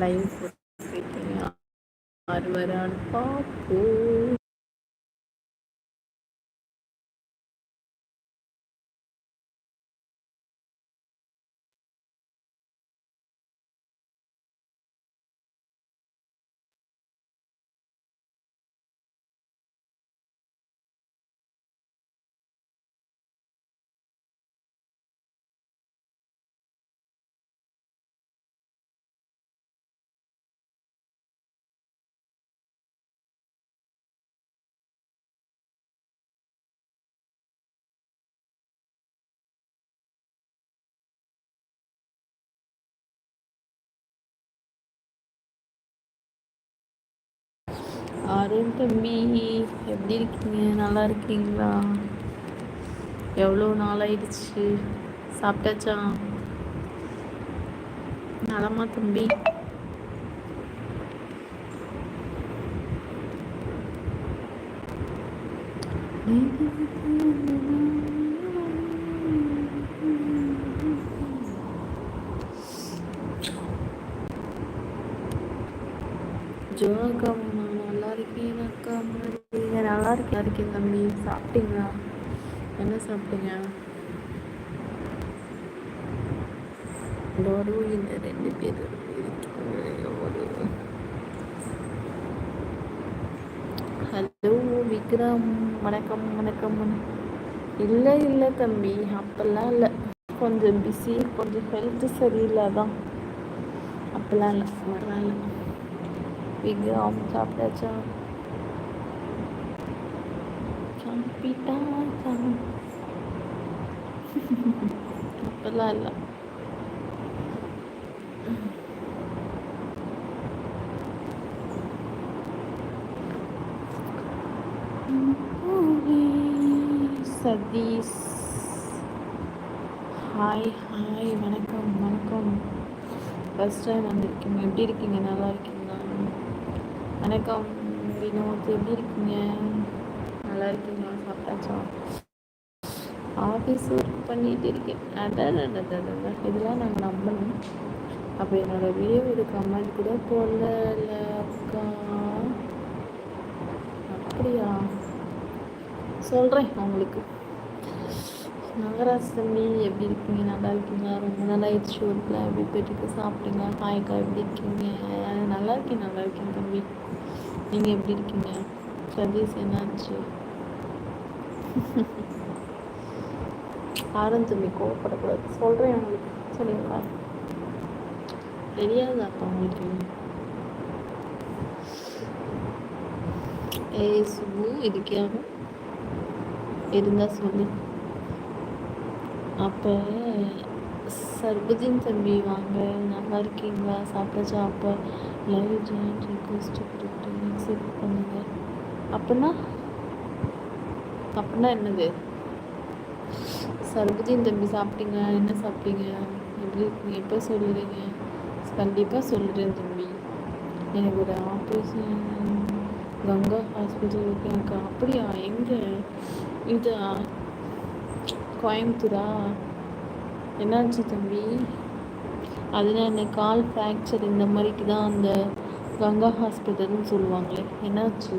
Live போட்டுருக்கீங்க யார் வரான்னு பார்ப்போம். அருண் தம்பி எப்படி இருக்கீங்க? நல்லா இருக்கீங்களா? எவ்வளோ நாளாயிடுச்சு? சாப்பிட்டாச்சா? நலமா தம்பி. ஜோகம் நல்லா இருக்கீங்க இருக்கேன் தம்பி சாப்பிட்டீங்களா? என்ன சாப்பிட்டீங்க? வரும் இந்த ரெண்டு பேர் ஹலோ விக்ரம். வணக்கம் வணக்கம். இல்லை இல்லை தம்பி அப்போல்லாம் இல்லை. கொஞ்சம் பிஸி கொஞ்சம் ஹெல்த்து சரியில்லை தான் அப்போல்லாம் இல்லை வரலாம் இல்லை. விக்ரம் சாப்பிட்டாச்சா? சாப்பிட்டாச்சா அப்பெல்லாம் இல்லை. சதீஷ். ஹாய் ஹாய் வணக்கம் வணக்கம். ஃபஸ்ட் டைம் வந்திருக்கீங்க. எப்படி இருக்கீங்க? நல்லா இருக்கீங்களா? வணக்கம் வினோத். எப்படி இருக்கீங்க? நல்லா இருக்கீங்களா சாப்பிட்டாச்சா ஆஃபீஸ் ஒர்க் பண்ணிட்டு இருக்கேன். அதான் இதெல்லாம் நாங்கள் நம்பணும். அப்போ என்னோடய வீடியோ இது கமெண்ட் கூட போடல அக்கா? அப்படியா? சொல்கிறேன் உங்களுக்கு நகராஜ் தம்பி எப்படி இருக்கீங்க? நல்லா இருக்கீங்களா? ரொம்ப நல்லா ஆயிடுச்சு ஒர்க்கில் எப்படி போயிட்டு சாப்பிட்டீங்க காய்க்கா எப்படி இருக்கீங்க? நல்லா இருக்கேன் நல்லா இருக்கேன் தம்பி. நீங்கள் எப்படி இருக்கீங்க? சதீஷ் என்னாச்சு ஆரஞ்சமி கோவப்படக்கூடாது. சொல்கிறேன் உங்களுக்கு. சரிங்களா தெரியாது அப்போ உங்களுக்கு? ஏய் சுபு இதுக்காக இருந்தால் சொல்லு. அப்போ சர்பஜின் தம்பி வாங்க. நல்லா இருக்கீங்களா? சாப்பிட்டாச்சா? அப்போ லைவ் ஜாயின் ரிக்வெஸ்ட் கொடுத்து அக்செப்ட் பண்ணுங்க. அப்படின்னா அப்படின்னா என்னது? சர்பஜின் தம்பி சாப்பிட்டீங்க என்ன சாப்பிட்டீங்க? எப்படி இருக்கீங்க எப்போ சொல்லுறீங்க? கண்டிப்பாக சொல்லுறேன் தம்பி. எனக்கு ஒரு ஆப்ரேஷன் கங்கா ஹாஸ்பிட்டல் இருக்கு. எனக்கு அப்படியா? எங்கே? இதா? கோயம்புத்தூரா? என்னாச்சு தம்பி? அதுதான் என்ன கால் ஃப்ராக்சர் இந்த மாதிரிக்கு தான் அந்த கங்கா ஹாஸ்பிட்டல்னு சொல்லுவாங்களே. என்னாச்சு?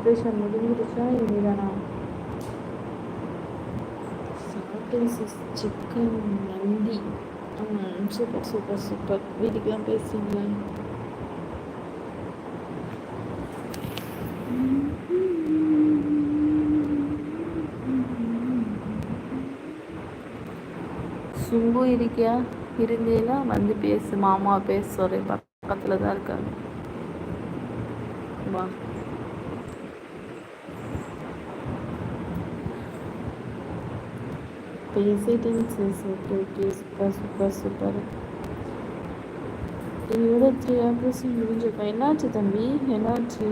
ஆப்ரேஷன் முடிஞ்சிருச்சா இனிதானா சிக்கன் நந்தி. சூப்பர் சூப்பர் சூப்பர் வீட்டுக்கெலாம் பேசுவீங்களா சும்பு இருக்கியா? இருந்தீங்கன்னா வந்து பேசு. மாமா பேச. சொல்கிறேன் பக்கத்தில் தான் இருக்காங்க. வா. பேசிட்டேன் sir okay okay super super super இதோட த்ரீ ஆப்ரேஷன் முடிஞ்சிருக்கோம் என்னாச்சு தம்பி என்னாச்சு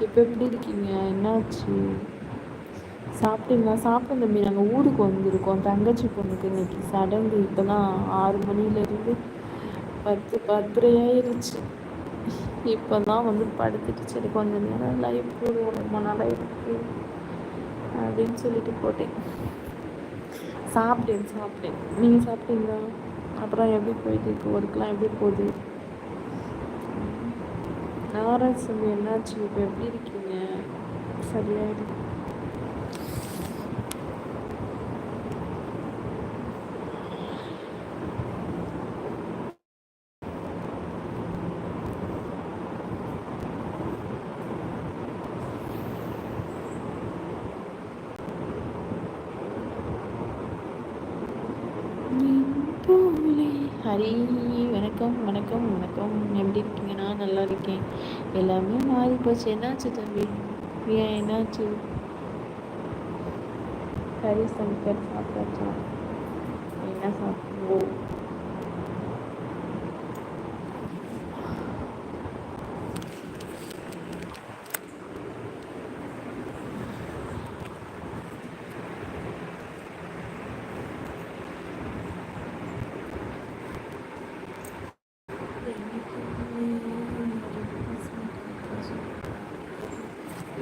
இப்போ எப்படி இருக்கீங்க என்னாச்சு சாப்பிட்டீங்களா சாப்பிட்டோம் தம்பி நாங்கள் ஊருக்கு வந்திருக்கோம் தங்கச்சி பொண்ணுக்கு இன்னைக்கு சடங்கு இப்போ தான் ஆறு மணிலேருந்து பத்து பத்துரை ஆயிடுச்சு இப்போ தான் வந்து படுத்துட்டு சரி கொஞ்சம் நேரம் லைஃப் போடுவோம் ரொம்ப நாளாக இருக்குது அப்படின்னு சொல்லிட்டு போட்டேன் சாப்பிட்டேன் சாப்பிட்டேன் நீங்கள் சாப்பிட்டீங்களா அப்புறம் எப்படி போயிட்டு இருக்கு ஒர்க்லாம் எப்படி போகுது நாராயணசாமி என்னாச்சு இப்போ எப்படி இருக்கீங்க சரியாயிருக்கு ஹரி வணக்கம் வணக்கம் வணக்கம். எப்படி இருக்கீங்க? நான் நல்லா இருக்கேன். எல்லாமே மாறி போச்சு. என்னாச்சு தம்பி? ஏன் என்னாச்சு? ஹரி சங்கர் சாப்பிட்டாச்சா? என்ன சாப்பிடுவோம்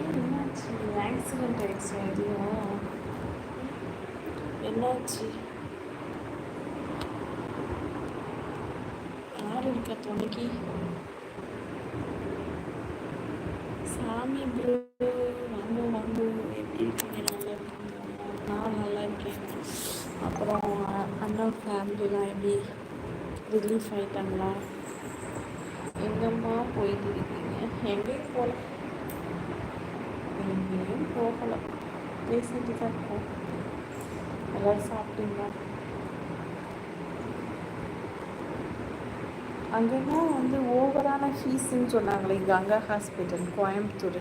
என்னாச்சு? ஆக்சிடென்ட் ஆயிடுச்சு எதுவும் என்னாச்சு? யார் இருக்கா துணைக்கு சாமி ப்ரோ வாங்க வாங்க. எப்படி இருக்கீங்க? நல்லா இருக்கீங்க நான் நல்லா இருக்கேன். அப்புறம் அண்ணா ஃபேமிலிலாம் எப்படி? ரிலீஃப் ஆகிட்டாங்களா எங்கம்மா போயிட்டு இருக்கீங்க? எங்கேயும் போகல எங்கேயும் போகலை. பேசிட்டு தான் இருக்கோம். எல்லோரும் சாப்பிட்டீங்களா? அங்கெல்லாம் வந்து ஓவரான ஃபீஸுன்னு சொன்னாங்களே கங்கா ஹாஸ்பிட்டல் கோயம்புத்தூர்.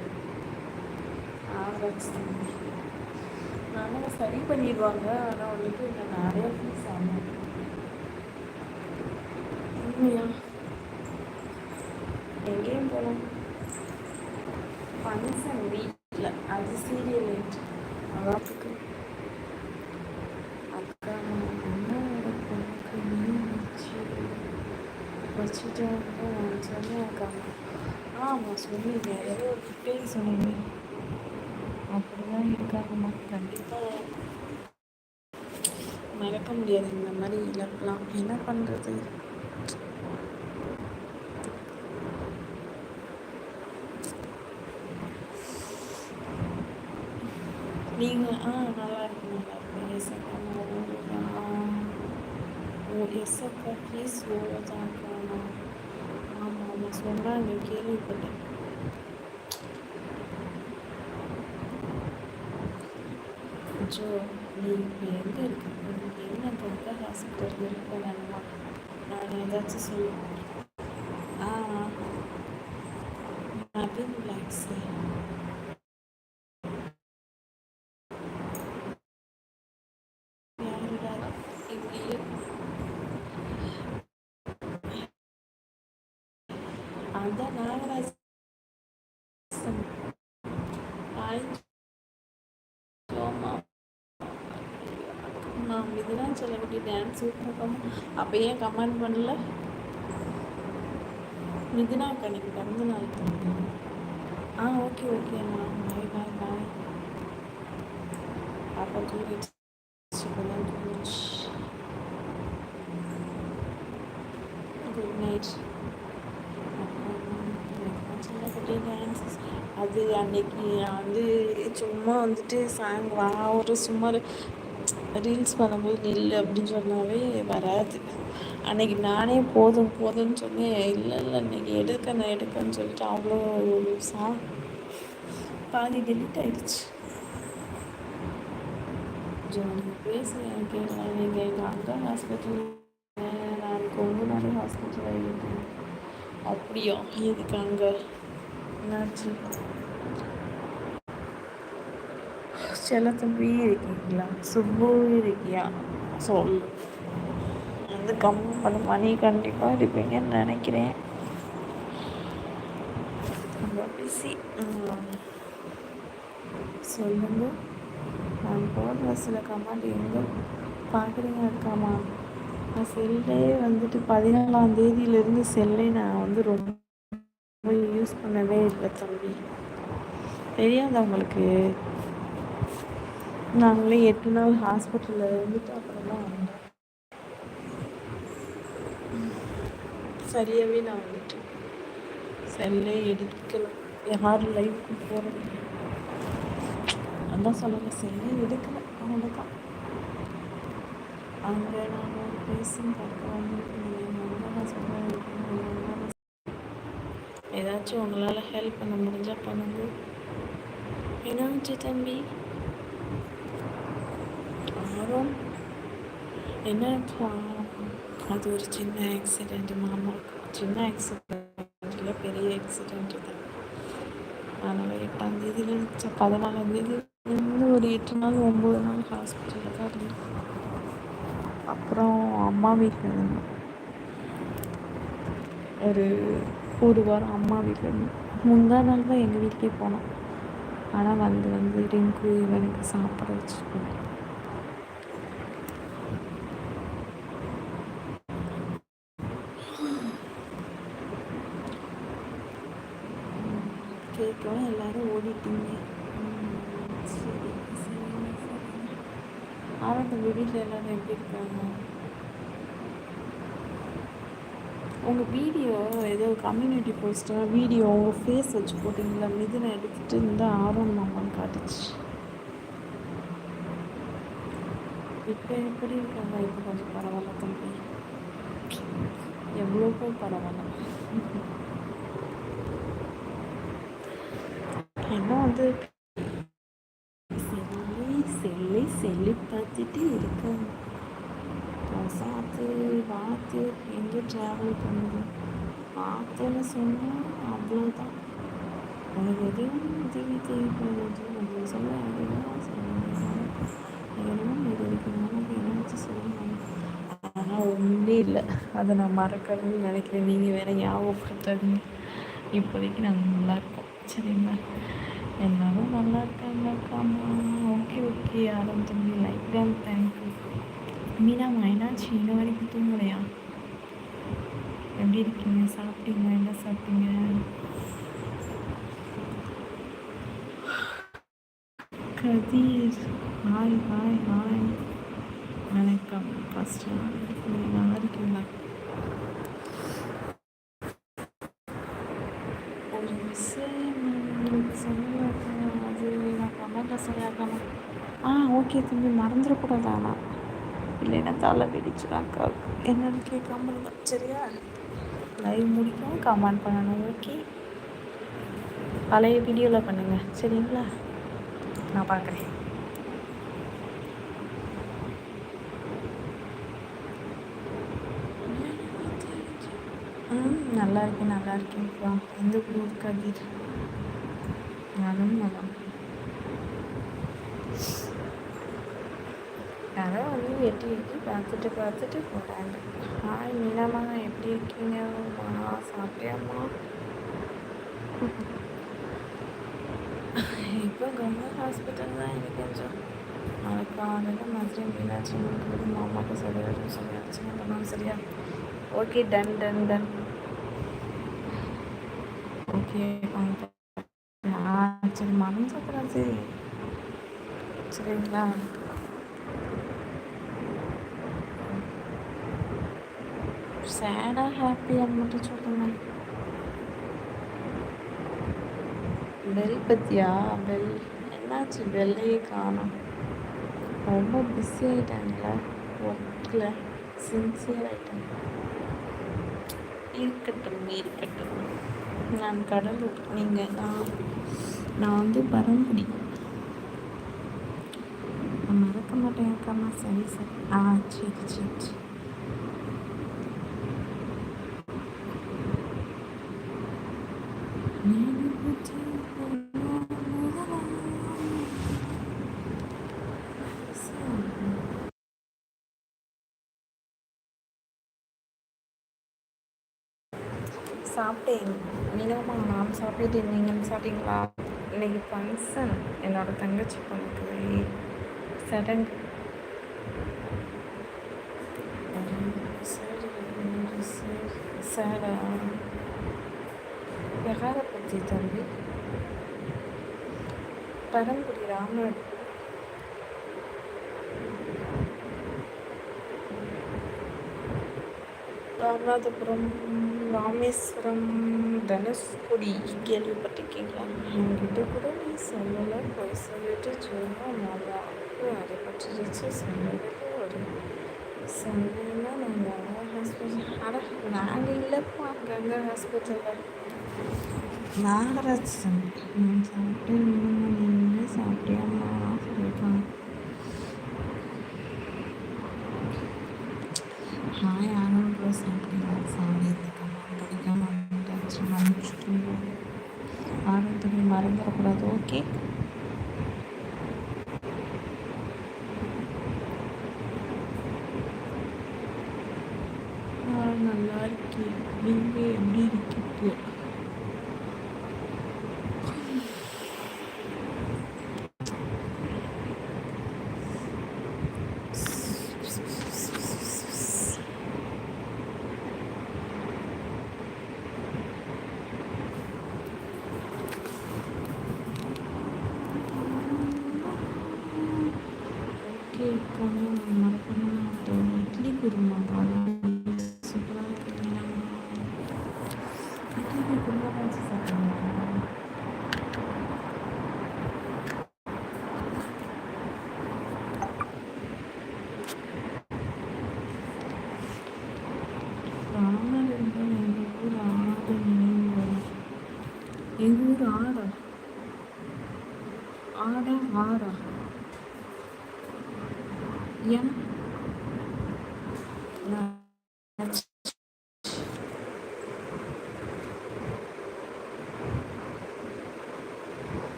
ஆனால் சரி பண்ணிடுவாங்க ஆனால் வந்துட்டு இந்த நிறைய ஃபீஸ் ஆகும். உண்மையா? எங்கேயும் போகலாம் ஃபங்க்ஷன் வீட்டில் அது சீரியல் அவாத்துக்கு அக்கா அண்ணாவோட பொண்ணுக்கு மீன் வச்சு வச்சுட்டு சொன்னேன் அக்கா ஆமாம் சொன்னீங்க ஏதோ ஒரு பேர் சொன்னீங்க அப்படிலாம் இருக்காதுமா கண்டிப்பாக மறக்க முடியாது இந்த மாதிரி இழப்பெல்லாம் என்ன பண்ணுறது நீங்கள் ஆ நல்லா இருக்கு நல்லா இருக்கு எஸ் அக்கா ஓ எஸ் அக்கா. ப்ளீஸ் ஓதான் அக்கா. ஆமாம் ஆமாம் சொன்னாங்க. கேள்விப்பட்டேன். ஜோ நீ இப்போ எங்கே இருக்க உனக்கு என்ன கங்கா ஹாஸ்பிட்டல் இருக்க வேணுமா நான் ஏதாச்சும் சொல்லுவேன் ஆ நவீன் ரிலாக்ஸு அதான் நாகராஜ் சொல்லக்கூடிய டான்ஸ் அப்போ ஏன் கமெண்ட் பண்ணல? மிதுனா கணிக்கு பிறந்த நாள். ஆ ஓகே ஓகே பாய் பாய் பாய் அப்போ தூங்கிடுச்சு. குட் நைட் அது அன்னைக்கு வந்து சும்மா வந்துட்டு சாங் வா ஒரு சும்மா ரீல்ஸ் பண்ணும்போது நில் அப்படின்னு சொன்னாவே வராது. அன்னைக்கு நானே போதும் போதும்னு சொன்னேன் இல்லை இல்லை இன்னைக்கு நான் எடுக்கன்னு சொல்லிட்டு அவ்வளோ சாங் பாதி டெலிட் ஆயிடுச்சு. ஜோனி பேசுகிறேன் கேட்கலாம் நீங்கள் எங்கள் அங்கே ஹாஸ்பிட்டல் நான் கொங்கு நாடு ஹாஸ்பிட்டல் இருக்கேன். அப்படியா? எதுக்கு அங்கே? என்னாச்சு? செல்ல தம்பி இருக்கீங்களா சுப்பு இருக்கியா சொல் வந்து கம் பண்ண மணி கண்டிப்பாக இருப்பீங்கன்னு நினைக்கிறேன் ரொம்ப பிஸி சொல்லுங்க நான் போடுற சில கமெண்ட் எங்கே பார்க்குறீங்க இருக்காமா நான் செல்லே வந்துட்டு பதினாலாம் தேதியிலேருந்து செல்லை நான் வந்து ரொம்ப யூஸ் பண்ணவே இல்லை தம்பி தெரியாதா உங்களுக்கு நாங்களே எட்டு நாள் ஹாஸ்பிட்டலில் இருந்துட்டு அப்புறம் தான் வந்தோம். சரியாகவே நான் வந்துட்டேன். செல்லே எடுக்கலை. யாரும் லைஃப்க்கு போகிறது அதான் சொல்லலை செல்லே எடுக்கலை. அவ்வளோதான் அங்கே நான் ஒரு பேசும் பார்க்க வந்து ஏதாச்சும் உங்களால் ஹெல்ப் பண்ண முடிஞ்சால் பண்ணுங்க. என்னாச்சு தம்பி ஆர்வம் என்ன அது ஒரு சின்ன ஆக்சிடெண்ட் மாமாவுக்கு சின்ன ஆக்சிடெண்ட் இல்லை பெரிய ஆக்சிடெண்ட் தான் அதனால் எட்டாம் தேதியில் பதினாலாம் இருந்து ஒரு எட்டு நாள் ஒம்பது நாள் ஹாஸ்பிட்டலில் தான் இருந்தேன். அப்புறம் அம்மா வீட்டில் இருந்தோம் ஒரு ஒரு வாரம் அம்மா வீட்டில் இருந்தேன். முந்தா நாள் தான் எங்கள் வீட்டுக்கே போனோம். ஆனால் வந்து வந்து ரிங்கு இவனுக்கு சாப்பிட வச்சுருக்கேன் கேட்கவும் எல்லோரும் ஓடிட்டீங்க சரி சரி ஆனால் உங்கள் வீட்டில் எல்லோரும் எப்படி இருக்காங்க? உங்கள் வீடியோ ஏதோ கம்யூனிட்டி போஸ்ட்டாக வீடியோ உங்கள் ஃபேஸ் வச்சு போட்டிங்களா? மிதுனை எடுத்துகிட்டு இருந்தால் ஆர்வம் மாமான்னு காட்டுச்சு. இப்போ எப்படி இருக்காங்க? இப்போ கொஞ்சம் பரவாயில்ல தம்பி. எவ்வளோக்கோ பரவாயில்ல. என்ன வந்து செல்லி செல்லி பார்த்துட்டு இருக்கேன் சாத்து வாத்து எங்கே ட்ராவல் பண்ணுது? பார்த்தேன்னு சொன்னால் அவ்வளோதான் உனக்கு எதுவும் உதவி தேவைப்படுது உங்களுக்கு சொல்ல எதுவும் சொல்லணும் எதுவும் இது வரைக்கும் என்னாச்சு சொல்லணும் ஆனால் ஒன்றுமே இல்லை. அதை நான் மறக்கணும்னு நினைக்கிறேன் நீங்கள் வேறு ஞாபகப்படுத்தாதீங்க. இப்போதைக்கு நாங்கள் நல்லாயிருக்கோம் சரிங்களா? எல்லாரும் நல்லா இருக்காங்க ஓகே ஓகே யாரும் தம்பி லைக் தான் தேங்க்யூ மீனா மைனாச்சு இன்ன வரைக்கும் தூங்கலையா? எப்படி இருக்கீங்க? சாப்பிட்டீங்க என்ன சாப்பிட்டீங்க? கதீர் ஹாய் ஹாய் ஹாய் வணக்கம். ஃபஸ்ட்டு நல்லா இருக்கீங்களா ஒரு விஷயம் உங்களுக்கு சொல்லலாம் அது நான் கமெண்ட்டில் சொல்லியாக்கணும் ஆ ஓகே தம்பி மறந்துடக்கூடாது ஆனால் இல்லைன்னா தலை வெடிச்சிடாக்கா என்னன்னு கேட்காம இருந்தோம் சரியா? லைவ் முடிக்கும் கமெண்ட் பண்ணணும். ஓகே பழைய வீடியோவில் பண்ணுங்கள் சரிங்களா? நான் பார்க்குறேன். ம் நல்லா இருக்கேன் நல்லா இருக்கேன்ப்பா எந்த குரூப் கதிர் நானும் நலம் யாரோ வந்து எட்டி வெட்டி பார்த்துட்டு பார்த்துட்டு போகிறாங்க ஹாய் மீனாம்மா எப்படி இருக்கீங்க? அம்மா சாப்பிட்டியாம்மா? இப்போ கவர்மெண்ட் ஹாஸ்பிட்டல் தான் எனக்கு கொஞ்சம் நாளைக்கு காலையில் மாதிரி மீனாட்சி மாமாவுக்கு சரியாக சொல்லியாச்சு பண்ணணும் சரியா? Okay done done done. Okay சரி மறந்துடக்கூடாது சரிங்களா? சேடாக ஹாப்பியாக மட்டும் சொல்லுங்கள் பெல் பற்றியா பெல் என்னாச்சு? பெல்லையே காணும். ரொம்ப பிஸி ஆகிட்டாங்களா ஒர்க்கில் சின்சியர் ஆகிட்டாங்க இருக்கட்டும் இருக்கட்டும். நான் கடலூர் நீங்கள் நான் நான் வந்து பரம்புடி. நான் மறக்க மாட்டேன் சரி சரி. ஆ சரி சரி சரி. சாப்பிட்டேன். நீங்களும் நான் சாப்பிட்டுட்டு நீங்கள் சாப்பிட்டீங்களா? இன்னைக்கு ஃபங்க்ஷன் என்னோடய தங்கச்சி பொண்ணுக்கு சடங்கு சடா பிரகார பற்றி தம்பி பரங்குடி ராமநாடு ராமநாதபுரம் ராமேஸ்வரம் தனுஷ்குடி கேள்விப்பட்டிருக்கீங்களா? என்கிட்ட கூட நீ சொல்லலை போய் சொல்லிட்டு சொல்லுவோம் நல்லா அடிபட்டுருச்சு பற்றி சொல்லவே ஒரு சொல்லலைன்னா நாங்கள் ஹாஸ்பிட்டல் ஆனால் நாங்கள் இல்லைப்போ அங்கங்கே ஹாஸ்பிட்டலில் நாகராஜ் சாப்பிட்டு நீங்கள் சாப்பிட்டியாம்மா சொல்லியிருக்காங்க ஹாய் ஆனந்த் ப்ரோ சாப்பிட்டீங்களா சாரி இந்த கமெண்ட் படிக்காம வந்துட்டாச்சு மன்னிச்சுட்டு மறந்துடக்கூடாது ஓகே 있거나 말거나 또 틀리고도 막 나와.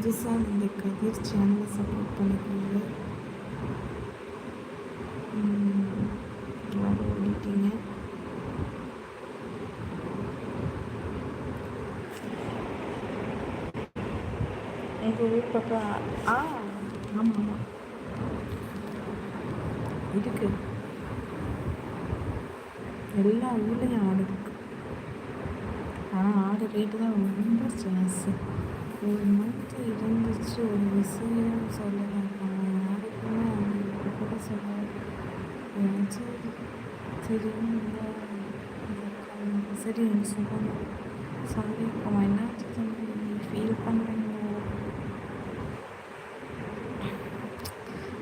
புதுசாக இந்த கதிர் சேனலை சப்போர்ட் பண்ணிக்கோங்க. ஓடிட்டீங்க. எங்கள் ஊர் பக்கம் ஆ ஆமாம் ஆமாம். இருக்கு. எல்லா ஊர்லேயும் ஆடு இருக்கு. ஆனால் ஆடு ரேட்டு தான் ரொம்ப ஜாஸ்தி மந்த் இருந்துச்சு. ஒரு விஷயம் சொல்லலாம் யாருக்குமே அவங்களுக்கு கூட சொல்ல சரி சரி சரி எனக்கு சொல்லணும். சாரி அவன் என்னாச்சு ஃபீல் பண்ணுறீங்க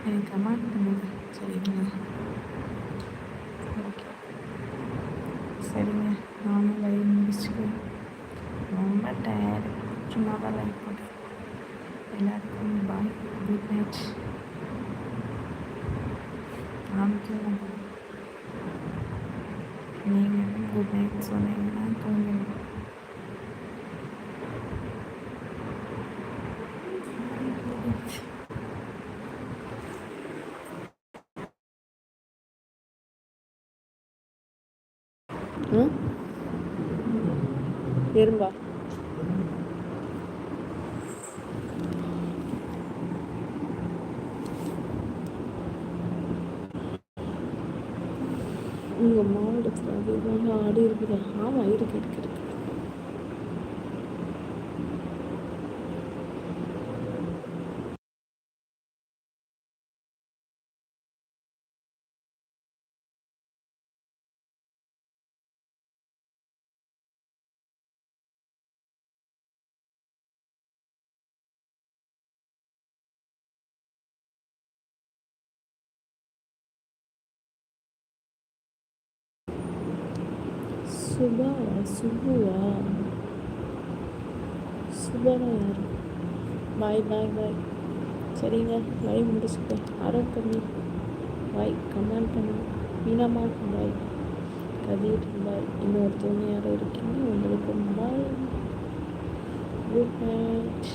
எனக்கு கமெண்ட் பண்ணுங்க. சரிங்களா ஓகே சரிங்க நானும் லைவ் முடிச்சுக்கிறேன் ரொம்ப டயர்டு சும்மா தான் லைக் போட்டேன் எல்லாருக்கும் பாய் குட் நைட் நாளைக்கும் நீங்கள் குட் நைட் சொன்னீங்கன்னா தூங்கிடுவேன் எறும்பா உங்கள் மாவட்டத்தில் அதிகமாக ஆடு இருக்குதா? ஆமாம் இருக்கு இருக்கு. சுபாவா சுபா சுபுவா சுபானா யார்? பாய் பாய் பாய் சரிங்க வழி முடிச்சுட்டேன் அறம் பண்ணி பாய் கமெண்ட் பண்ணு. மீனாமா பாய் கதிர் பாய் இன்னொரு யாரும் இருக்கீங்க? உங்களுக்கு பாய் குட் நைட்